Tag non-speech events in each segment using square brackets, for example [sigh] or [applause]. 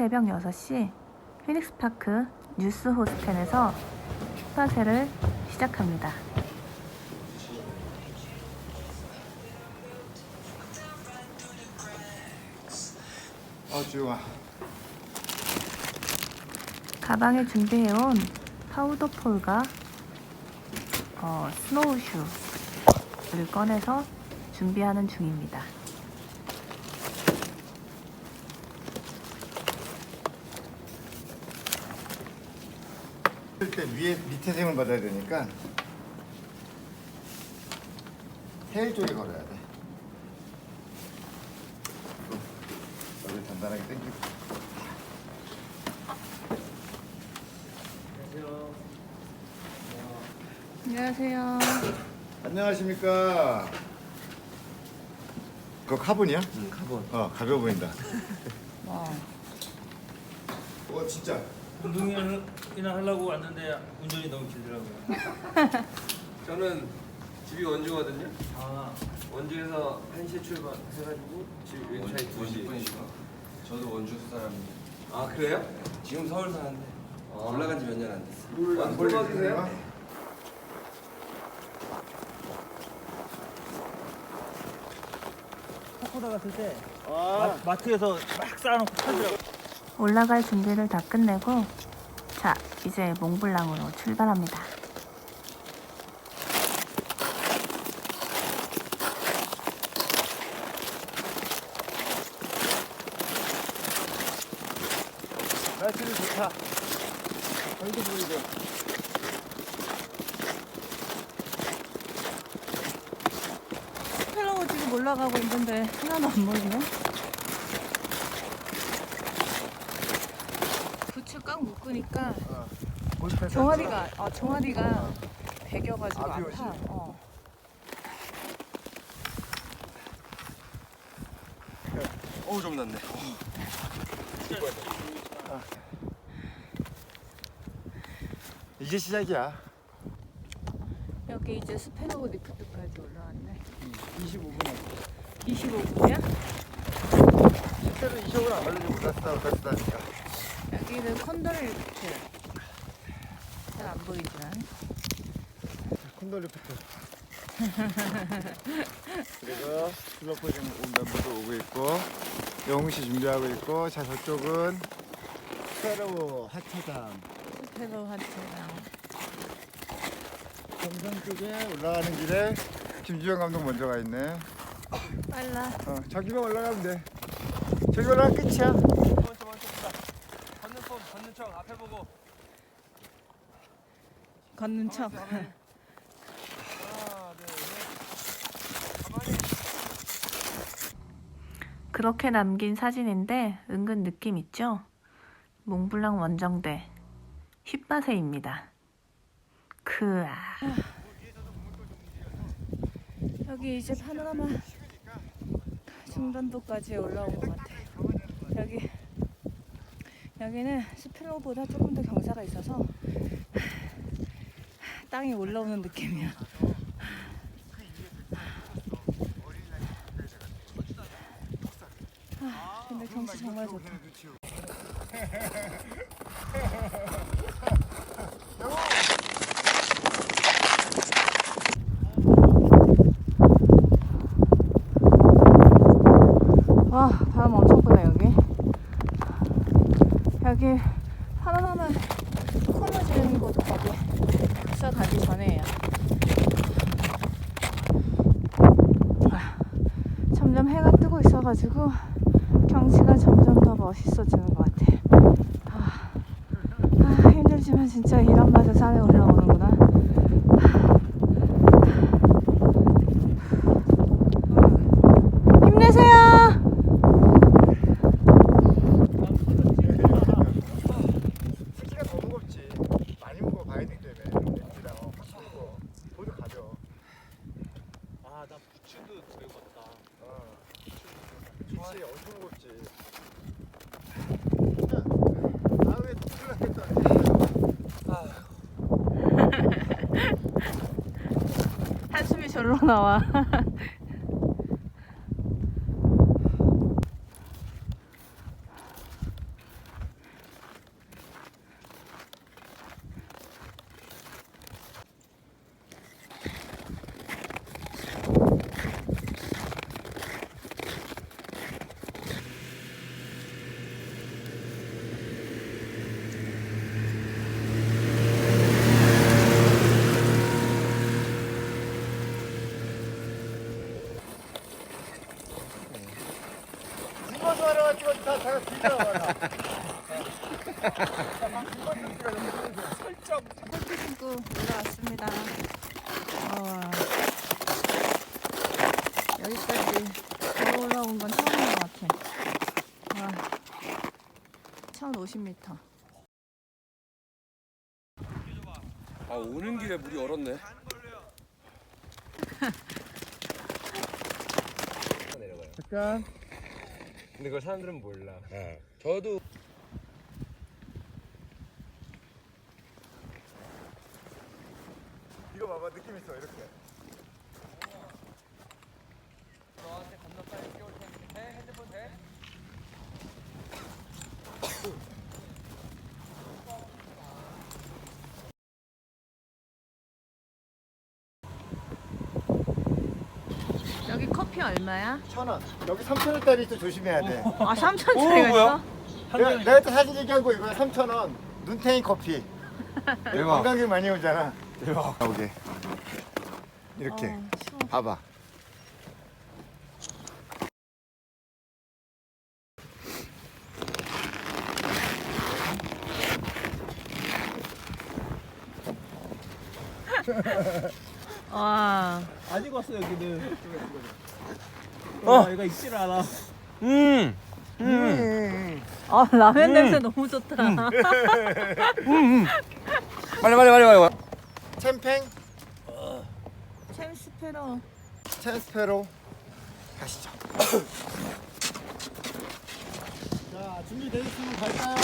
새벽 6시 피닉스파크 뉴스 호스텔에서 힙파세를 시작합니다. 어 좋아. 가방에 준비해온 파우더 폴과 어, 스노우슈를 꺼내서 준비하는 중입니다. 이렇게 위에 밑에 sem을 받아야 되니까 테일 쪽에 걸어야 돼. 여기 단단하게 당기고. 안녕하세요. 안녕하십니까. 그거 카본이야? 응, 카본. 어 가벼워 보인다. 와, 어 진짜. 운동이나 하려고 왔는데 운전이 너무 길더라고요. [laughs] 저는 집이 원주거든요. 아, 원주에서 1시에 출발해가지고 집 왼차에 2시. 저도 원주 사람입니다. 아 그래요? 지금 서울 사는데 아. 올라간 지 몇 년 안 됐어요. 물안 벌리세요? 코코다 갔을 때 아, 마, 트에서막 쌓아놓고 팔더라고요. 올라갈 준비를 다 끝내고 자, 이제 몽블랑으로 출발합니다. 날씨는 좋다. 얼도 보이고. 스펠러고 지금 올라가고 있는데 하나도 안 보이네. 부츠 꽉 묶으니까 종아리가 아 종아리가 베겨가지고 아, 아파. 비오지? 어. 어우 좀 났네. 이제 시작이야. 여기 이제 스페너고 리프트까지 올라왔네. 25분에. 25분이야? 실제로 이 시험을 안 걸리지 몰랐어. 그랬다니까. 여기는 컨더 리프트. 잘 안 보이지만. 콘돌리프트. [laughs] 그리고 슬로프 지금 온 멤버도 오고 있고 영웅 씨 준비하고 있고 자 저쪽은 스페로 하차장 스페너 하트랑. 정상 쪽에 올라가는 길에 김주영 감독 먼저 가 있네. 빨라. 어, 저기만 올라가면 돼. 저기 올라가면 끝이야. 먼저 먼저 보다. 걷는 폼, 걷는 척 앞에 보고. 걷는 척. 하나, 둘, 셋. 가만히. 그렇게 남긴 사진인데 은근 느낌 있죠? 몽블랑 원정대 휘바세입니다. 크아. 여기 이제 파노라마 중단도까지 올라온 것 같아. 여기는 스피로보다 조금 더 경사가 있어서 땅이 올라오는 느낌이야. 아, 근데 경치 정말 좋다. 와, 바람 엄청 부네 여기. 여기 파노라마 코너 지르는 곳도 거기 역사 가기 전에요. 아, 점점 해가 뜨고 있어가지고 경치가 점점 더 멋있어지는 것 같아. 아, 아, 힘들지만 진짜 이런 맛에 산에 올라오는구나. 힘내세요. 스키가 더 무겁지. 많이 무거워 바이딩 때문에. 렌즈랑 어, 확 무거워. 보드 가벼워. 아, 나 부츠도 들고 갔다. 어. 그치 엄청 무겁지. 다음에 또 올라겠다. 한숨이 절로 나와. [laughs] 골프 신고 올라왔습니다. 어, 여기까지 걸어 올라온 건 처음인 것 같아. 와, 1050m. 아 오는 길에 물이 얼었네. 잠깐. 근데 그걸 사람들은 몰라. 저도 이거 봐봐 느낌 있어 이렇게. 너한테 건너까지 끼울 테니까 돼? 핸드폰 돼? 여기 커피 얼마야? 천 원. 여기 3천 원짜리 또 조심해야 돼. 아, 3,000짜리가 있어? 내가, 내가 또 사진 얘기한 거 이거야 3천 원. 눈탱이 커피. [laughs] 관광객 많이 오잖아. 대박. 오게. 이렇게. 어, 추워. 봐봐. 와, 아직 왔어 여기는. 어, 얘가 있질 않아. 음. 아, 라면 냄새 너무 좋다. 빨리 빨리 빨리 빨리. 챔팽, 챔스페로. 챔스페로 가시죠. 자, 준비되어 있으면 갈까요?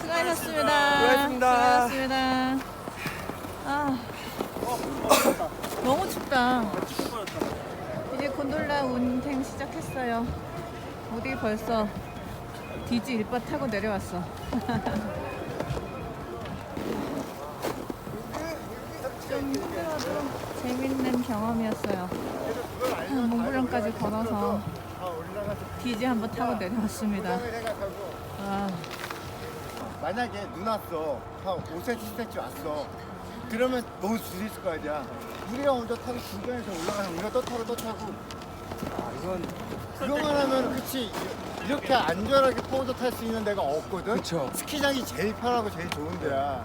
수고하셨습니다. 수고하셨습니다. 수고하셨습니다. 아, 너무 춥다. 이제 운행 시작했어요. 어디 벌써 디지 일바 타고 내려왔어. [laughs] 좀 힘들어도 재밌는 경험이었어요. 아, 몽블랑까지 걸어서 디지 한번 타고 내려왔습니다. 아, 만약에 눈 왔어 한 5cm 10cm 왔어 그러면 너무 줄이 있을 거 아니야 우리가 먼저 타고 중간에서 올라가서 우리가 또 타고 또 타고 아 이건 그거만 하면 그치 이렇게 안전하게 파우더 탈수 있는 데가 없거든 그쵸. 스키장이 제일 편하고 제일 좋은 데야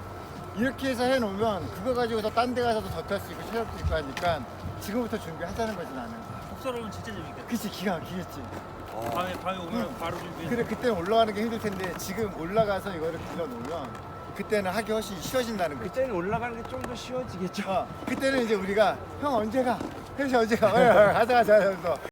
이렇게 해서 해놓으면 그거 가지고서 딴 데 가서도 더 탈 수 있고 체력도 있고 하니까 지금부터 준비하자는 거지 나는 폭설오면 진짜 재밌겠다. 그치 기가 막히겠지 밤에 밤에 오면 바로 준비. 그래 그때 올라가는 게 힘들 텐데 지금 올라가서 이거를 길러 놓으면 그때는 하기 훨씬 쉬워진다는 거지. 그때는 올라가는 게 좀 더 쉬워지겠죠. 어, 그때는 이제 우리가 형 언제 가? 형 언제 가? 어, 어, 가자 가자 하면서